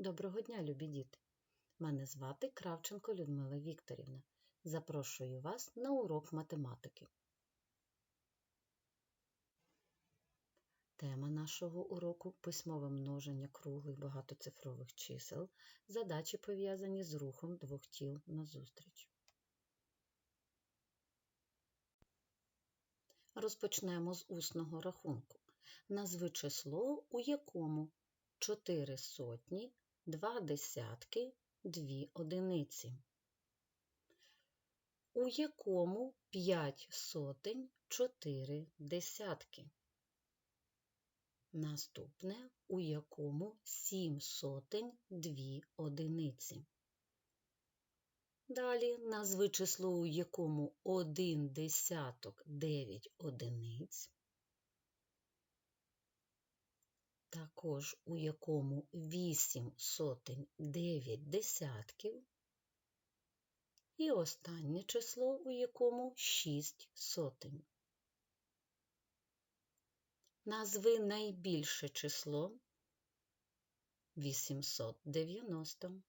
Доброго дня, любі діти! Мене звати Кравченко Людмила Вікторівна. Запрошую вас на урок математики. Тема нашого уроку письмове множення круглих багатоцифрових чисел, задачі пов'язані з рухом двох тіл назустріч. Розпочнемо з усного рахунку. Назви число, у якому 4 сотні, 2 десятки, 2 одиниці. У якому 5 сотень, 4 десятки. Наступне, у якому 7 сотень, 2 одиниці. Далі назви число, у якому 1 десяток 9 одиниць. Також у якому 8 сотень 9 десятків. І останнє число, у якому 6 сотень. Назви найбільше число 890.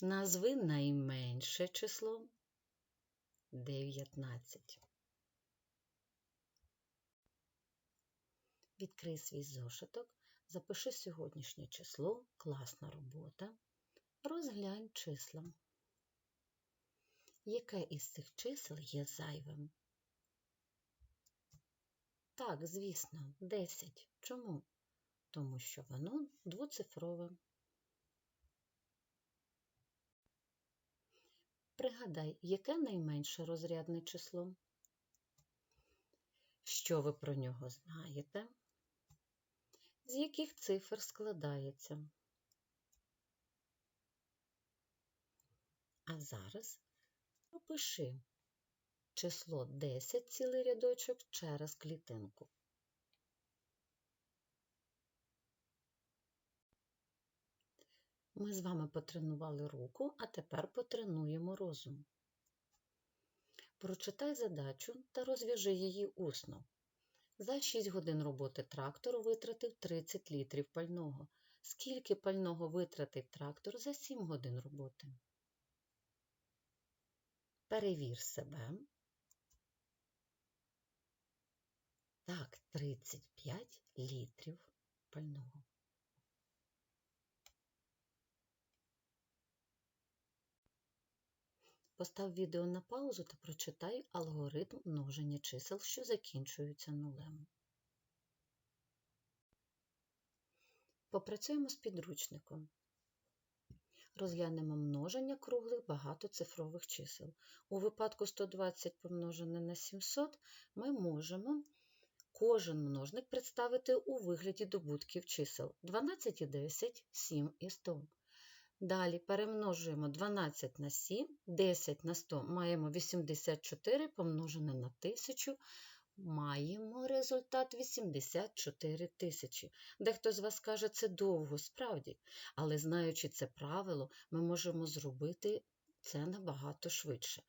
Назви найменше число 19. Відкрий свій зошиток, запиши сьогоднішнє число, класна робота. Розглянь числа. Яке із цих чисел є зайвим? Так, звісно, 10. Чому? Тому що воно двоцифрове. Пригадай, яке найменше розрядне число? Що ви про нього знаєте? З яких цифр складається? А зараз опиши число 10 цілий рядочок через клітинку. Ми з вами потренували руку, а тепер потренуємо розум. Прочитай задачу та розв'яжи її усно. За 6 годин роботи трактор витратив 30 літрів пального. Скільки пального витратив трактор за 7 годин роботи? Перевір себе. Так, 35 літрів пального. Постав відео на паузу та прочитай алгоритм множення чисел, що закінчуються нулем. Попрацюємо з підручником. Розглянемо множення круглих багатоцифрових чисел. У випадку 120 помножене на 700 ми можемо кожен множник представити у вигляді добутків чисел 12 і 10, 7 і 100. Далі перемножуємо 12 на 7, 10 на 100 маємо 84 помножене на 1000, маємо результат 84 тисячі. Дехто з вас каже, це довго, справді, але знаючи це правило, ми можемо зробити це набагато швидше.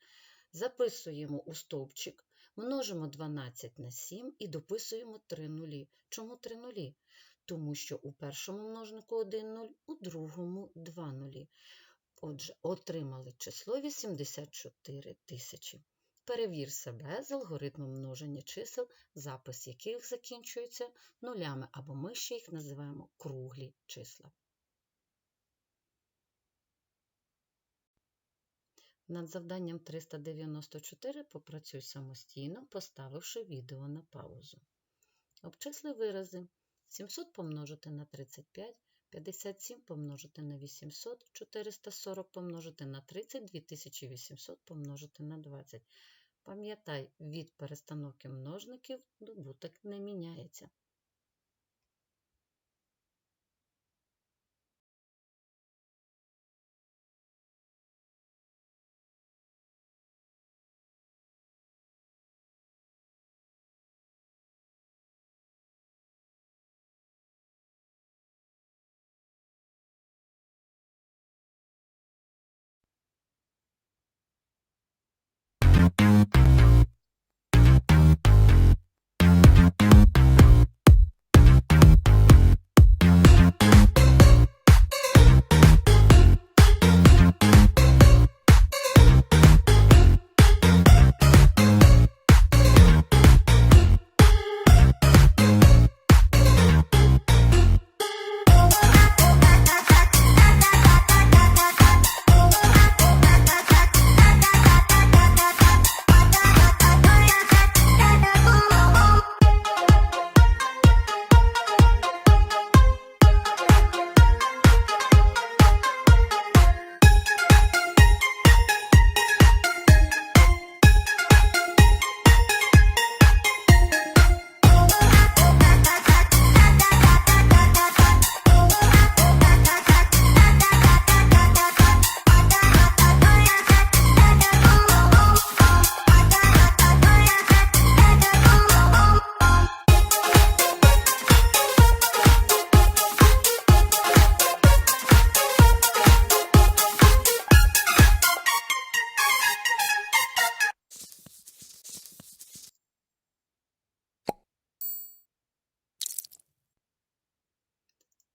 Записуємо у стовпчик, множимо 12 на 7 і дописуємо 3 нулі. Чому 3 нулі? Тому що у першому множнику 1 0, у другому 2 нулі. Отже, отримали число 84 тисячі. Перевір себе з алгоритмом множення чисел, запис яких закінчується нулями, або ми ще їх називаємо круглі числа. Над завданням 394 попрацюй самостійно, поставивши відео на паузу. Обчисли вирази. 700 помножити на 35, 57 помножити на 800, 440 помножити на 30, 2800 помножити на 20. Пам'ятай, від перестановки множників добуток не міняється.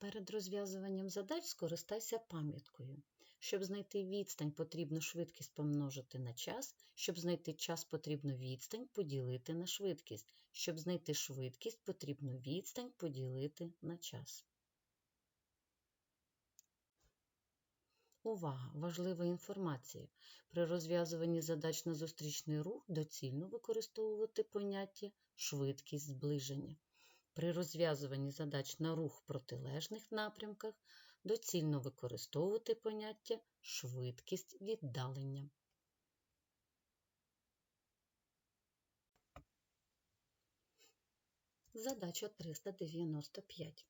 Перед розв'язуванням задач скористайся пам'яткою. Щоб знайти відстань, потрібно швидкість помножити на час. Щоб знайти час, потрібно відстань поділити на швидкість. Щоб знайти швидкість, потрібно відстань поділити на час. Увага! Важлива інформація. При розв'язуванні задач на зустрічний рух доцільно використовувати поняття швидкість зближення. При розв'язуванні задач на рух в протилежних напрямках доцільно використовувати поняття швидкість віддалення. Задача 395.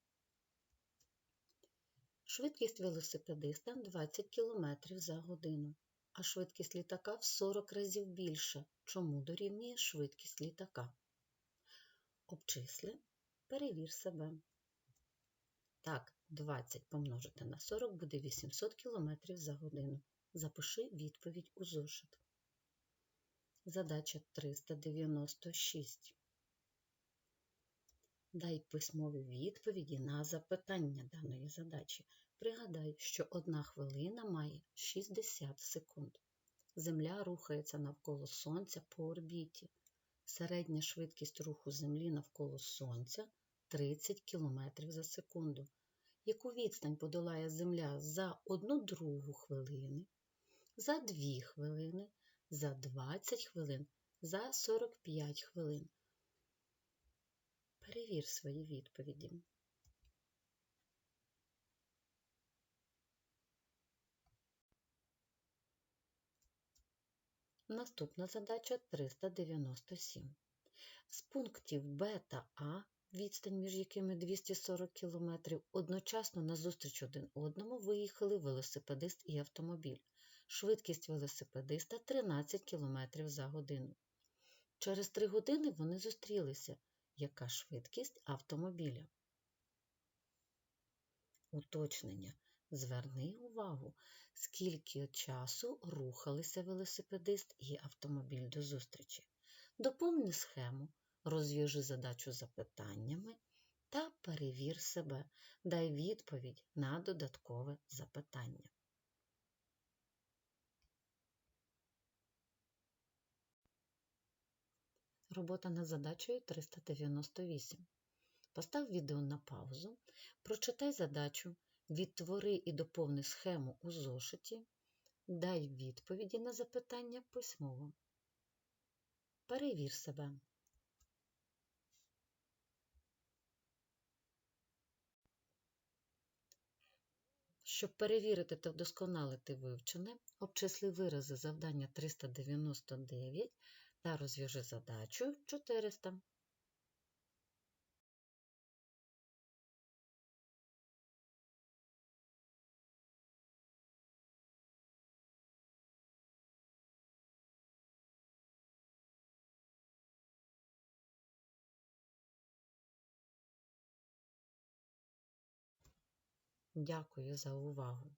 Швидкість велосипедиста 20 км за годину, а швидкість літака в 40 разів більша. Чому дорівнює швидкість літака? Обчисли, перевір себе. Так, 20 помножити на 40 буде 800 км за годину. Запиши відповідь у зошит. Задача 396. Дай письмові відповіді на запитання даної задачі. Пригадай, що одна хвилина має 60 секунд. Земля рухається навколо Сонця по орбіті. Середня швидкість руху Землі навколо Сонця 30 км за секунду. Яку відстань подолає Земля за 1 другу хвилини, за 2 хвилини, за 20 хвилин, за 45 хвилин. Перевір свої відповіді. Наступна задача 397. З пунктів Б та А, відстань між якими 240 км, одночасно назустріч один одному виїхали велосипедист і автомобіль. Швидкість велосипедиста 13 км за годину. Через 3 години вони зустрілися. Яка швидкість автомобіля? Уточнення. Зверни увагу, скільки часу рухалися велосипедист і автомобіль до зустрічі. Доповни схему, розв'яжи задачу запитаннями та перевір себе. Дай відповідь на додаткове запитання. Робота над задачею 398. Постав відео на паузу, прочитай задачу, відтвори і доповни схему у зошиті, дай відповіді на запитання письмово. Перевір себе. Щоб перевірити та вдосконалити вивчене, обчисли вирази завдання 399 та розв'яжи задачу 400. Дякую за увагу!